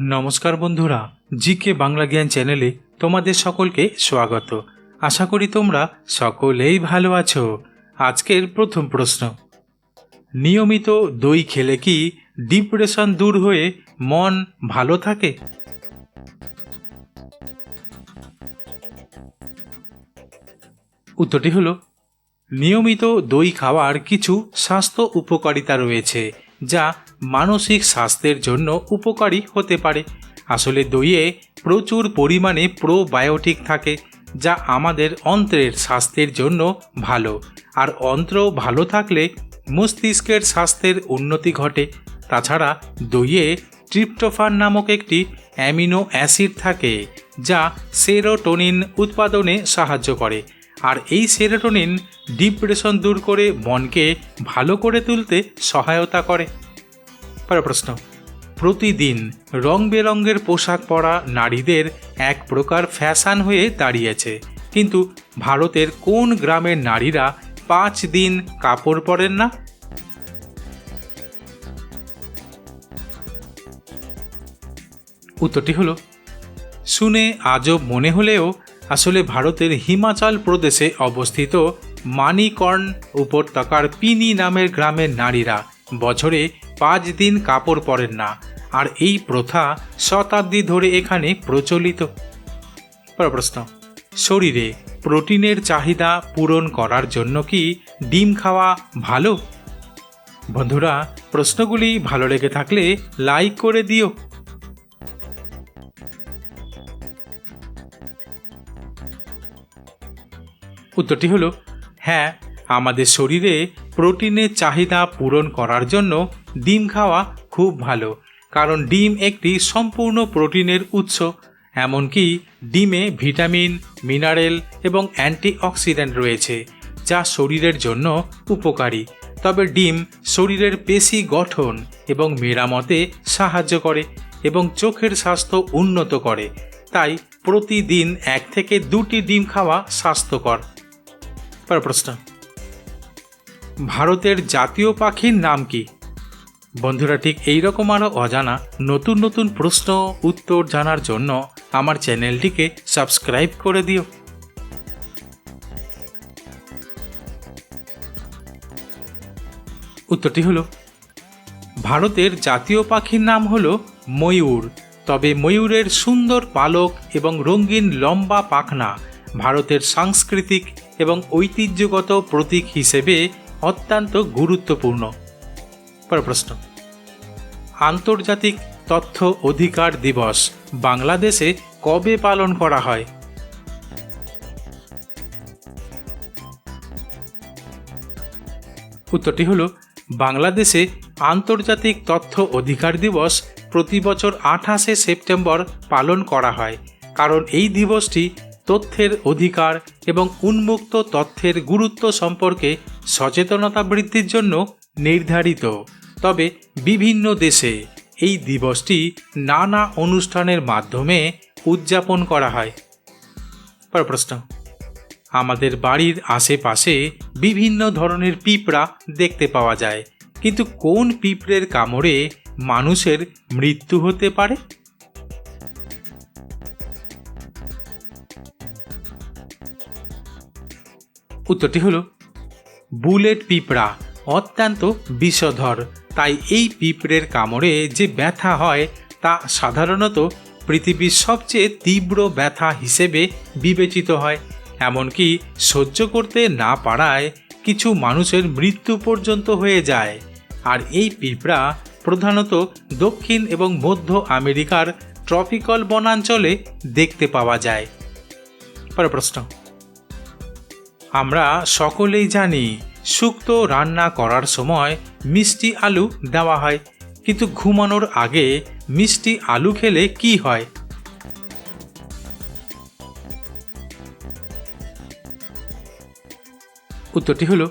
নমস্কার বন্ধুরা, জিকে বাংলা জ্ঞান চ্যানেলে তোমাদের সকলকে স্বাগত। আশা করি তোমরা সকলেই ভালো আছো। আজকের প্রথম প্রশ্ন। নিয়মিত দই খেলে কি ডিপ্রেশন দূর হয়ে মন ভালো থাকে? উত্তরটি হলো, নিয়মিত দই খাওয়ার কিছু স্বাস্থ্য উপকারিতা রয়েছে। যা মানসিক স্বাস্থ্যের জন্য উপকারী হতে পারে। আসলে দইয়ে প্রচুর পরিমাণে প্রোবায়োটিক থাকে, যা আমাদের অন্ত্রের স্বাস্থ্যের জন্য ভালো। আর অন্ত্র ভালো থাকলে মস্তিষ্কের স্বাস্থ্যের উন্নতি ঘটে। তাছাড়া দইয়ে ট্রিপ্টোফান নামক একটি অ্যামিনো অ্যাসিড থাকে, যা সেরোটোনিন উৎপাদনে সাহায্য করে। আর এই সেরোটোনিন ডিপ্রেশন দূর করে মনকে ভালো করে তুলতে সহায়তা করে। পরের প্রশ্ন, প্রতিদিন রং বেরঙের পোশাক পরা নারীদের এক প্রকার ফ্যাশন হয়ে দাঁড়িয়েছে। কিন্তু ভারতের কোন গ্রামের নারীরা পাঁচ দিন কাপড় পরেন না? উত্তরটি হলো, শুনে আজব মনে হলেও আসলে ভারতের হিমাচল প্রদেশে অবস্থিত মানিকর্ণ উপত্যকার পিনি নামের গ্রামের নারীরা বছরে পাঁচ দিন কাপড় পরেন না, আর এই প্রথা শতাব্দী ধরে এখানে প্রচলিত। প্রশ্ন, শরীরে প্রোটিনের চাহিদা পূরণ করার জন্য কি ডিম খাওয়া ভালো? বন্ধুরা, প্রশ্নগুলি ভালো লেগে থাকলে লাইক করে দিও। উত্তরটি হলো হ্যাঁ আমাদের শরীরে প্রোটিনের চাহিদা পূরণ করার জন্য ডিম খাওয়া খুব ভালো, কারণ ডিম একটি সম্পূর্ণ প্রোটিনের উৎস, এমনকি ডিমে ভিটামিন, মিনারেল এবং অ্যান্টিঅক্সিডেন্ট রয়েছে, যা শরীরের জন্য উপকারী। তবে ডিম শরীরের পেশি গঠন এবং মেরামতে সাহায্য করে এবং চোখের স্বাস্থ্য উন্নত করে, তাই প্রতিদিন এক থেকে দুটি ডিম খাওয়া স্বাস্থ্যকর। পরের প্রশ্ন। ভারতের জাতীয় পাখির নাম কি? বন্ধুরা, ঠিক এইরকম আরও অজানা নতুন নতুন প্রশ্ন, উত্তর জানার জন্য আমার চ্যানেলটিকে সাবস্ক্রাইব করে দিও। উত্তরটি হলো, ভারতের জাতীয় পাখির নাম হলো ময়ূর। তবে ময়ূরের সুন্দর পালক এবং রঙিন লম্বা পাখনা ভারতের সাংস্কৃতিক ঐতিহ্যগত প্রতীক হিসেবে অত্যন্ত গুরুত্বপূর্ণ। প্রশ্ন। আন্তর্জাতিক তথ্য অধিকার দিবস বাংলাদেশে কবে পালন করা হয়? উত্তরটি হল, বাংলাদেশে আন্তর্জাতিক তথ্য অধিকার দিবস প্রতি বছর আঠাশে সেপ্টেম্বর পালন করা হয়। কারণ এই দিবসটি তথ্যের অধিকার এবং উন্মুক্ত তথ্যের গুরুত্ব সম্পর্কে সচেতনতা বৃদ্ধির জন্য নির্ধারিত। তবে বিভিন্ন দেশে এই দিবসটি নানা অনুষ্ঠানের মাধ্যমে উদযাপন করা হয়। পর প্রশ্ন। আমাদের বাড়ির আশেপাশে বিভিন্ন ধরনের পিঁপড়া দেখতে পাওয়া যায়। কিন্তু কোন পিঁপড়ের কামড়ে মানুষের মৃত্যু হতে পারে? উত্তরটি হলো, বুলেট পিঁপড়া অত্যন্ত বিষধর। তাই এই পিঁপড়ের কামড়ে যে ব্যথা হয় তা সাধারণত পৃথিবীর সবচেয়ে তীব্র ব্যথা হিসেবে বিবেচিত হয়। এমনকি সহ্য করতে না পারায় কিছু মানুষের মৃত্যু পর্যন্ত হয়ে যায়। আর এই পিঁপড়া প্রধানত দক্ষিণ এবং মধ্য আমেরিকার ট্রপিক্যাল বনাঞ্চলে দেখতে পাওয়া যায়। পরের প্রশ্ন আমরা সকলেই জানি শুক্তো রান্না করার সময় মিষ্টি আলু দেওয়া হয়, কিন্তু ঘুমানোর আগে মিষ্টি আলু খেলে কি হয়? উত্তরটি হলো,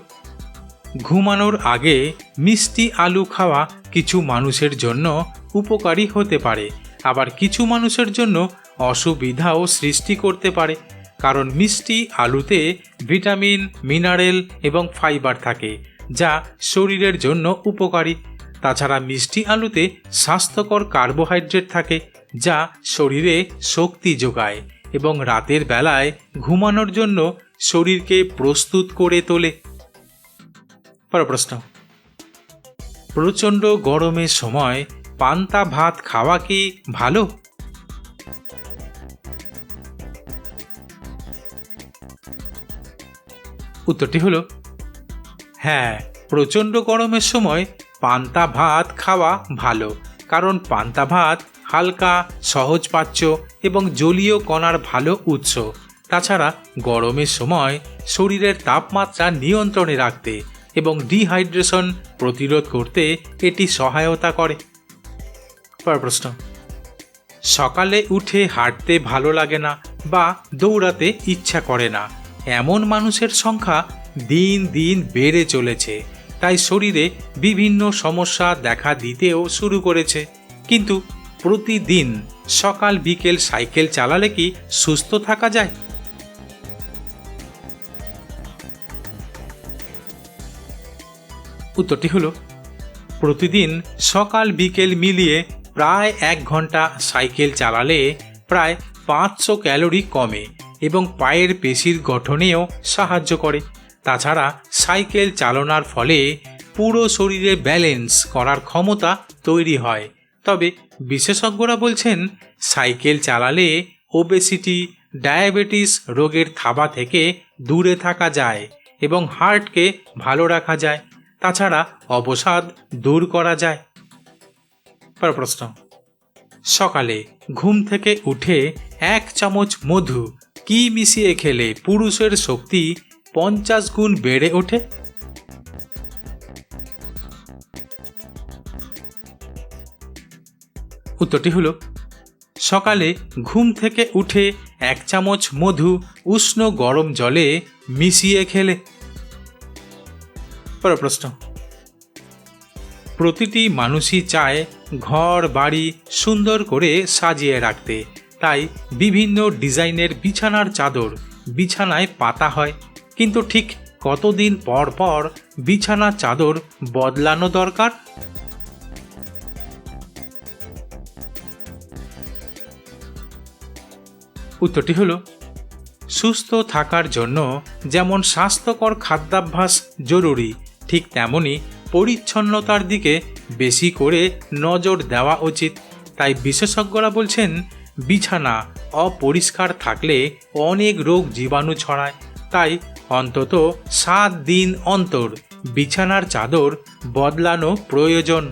ঘুমানোর আগে মিষ্টি আলু খাওয়া কিছু মানুষের জন্য উপকারী হতে পারে, আবার কিছু মানুষের জন্য অসুবিধাও সৃষ্টি করতে পারে। কারণ মিষ্টি আলুতে ভিটামিন, মিনারেল এবং ফাইবার থাকে, যা শরীরের জন্য উপকারী। তাছাড়া মিষ্টি আলুতে স্বাস্থ্যকর কার্বোহাইড্রেট থাকে, যা শরীরে শক্তি যোগায় এবং রাতের বেলায় ঘুমানোর জন্য শরীরকে প্রস্তুত করে তোলে। প্রশ্ন। প্রচণ্ড গরমের সময় পান্তা ভাত খাওয়া কি ভালো? উত্তরটি হলো হ্যাঁ প্রচণ্ড গরমের সময় পান্তা ভাত খাওয়া ভালো, কারণ পান্তা ভাত হালকা সহজপাচ্য এবং জলীয় কণার ভালো উৎস। তাছাড়া গরমের সময় শরীরের তাপমাত্রা নিয়ন্ত্রণে রাখতে এবং ডিহাইড্রেশন প্রতিরোধ করতে এটি সহায়তা করে। পরের প্রশ্ন, সকালে উঠে হাঁটতে ভালো লাগে না বা দৌড়াতে ইচ্ছা করে না। এমন মানুষের সংখ্যা দিন দিন বেড়ে চলেছে। তাই শরীরে বিভিন্ন সমস্যা দেখা দিতেও শুরু করেছে। কিন্তু প্রতিদিন সকাল, বিকেল সাইকেল চালালে কি সুস্থ থাকা যায়? উত্তরটি হলো, প্রতিদিন সকাল, বিকেল মিলিয়ে প্রায় এক ঘণ্টা সাইকেল চালালে প্রায় পাঁচশো ক্যালোরি কমে। এবং পায়ের পেশির গঠনেও সাহায্য করে। তাছাড়া সাইকেল চালনার ফলে পুরো শরীরে ব্যালেন্স করার ক্ষমতা তৈরি হয়। তবে বিশেষজ্ঞরা বলছেন, সাইকেল চালালে ওবেসিটি, ডায়াবেটিস রোগের থাবা থেকে দূরে থাকা যায় এবং হার্টকে ভালো রাখা যায়। তাছাড়া অবসাদ দূর করা যায়। পর প্রশ্ন। সকালে ঘুম থেকে উঠে এক চামচ মধু কি মিশিয়ে খেলে পুরুষের শক্তি পঞ্চাশ গুণ বেড়ে ওঠে? উত্তরটি হলো, সকালে ঘুম থেকে উঠে এক চামচ মধু উষ্ণ গরম জলে মিশিয়ে খেলে। পরের প্রশ্ন, প্রতিটি মানুষই চায় ঘর বাড়ি সুন্দর করে সাজিয়ে রাখতে। তাই বিভিন্ন ডিজাইনের বিছানার চাদর বিছানায় পাতা হয়। কিন্তু ঠিক কতদিন পর পর বিছানা চাদর বদলানো দরকার? উত্তরটি হলো, সুস্থ থাকার জন্য যেমন স্বাস্থ্যকর খাদ্যাভ্যাস জরুরি, ঠিক তেমনি পরিচ্ছন্নতার দিকে বেশি করে নজর দেওয়া উচিত। তাই বিশেষজ্ঞরা বলছেন বিছানা অপরিষ্কার থাকলে অনেক রোগ জীবাণু ছড়ায়। তাই অন্তত সাত দিন অন্তর বিছানার চাদর বদলানো প্রয়োজন।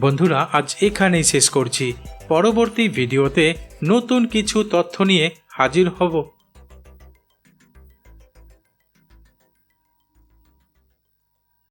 বন্ধুরা, আজ এখানেই শেষ করছি। পরবর্তী ভিডিওতে নতুন কিছু তথ্য নিয়ে হাজির হব।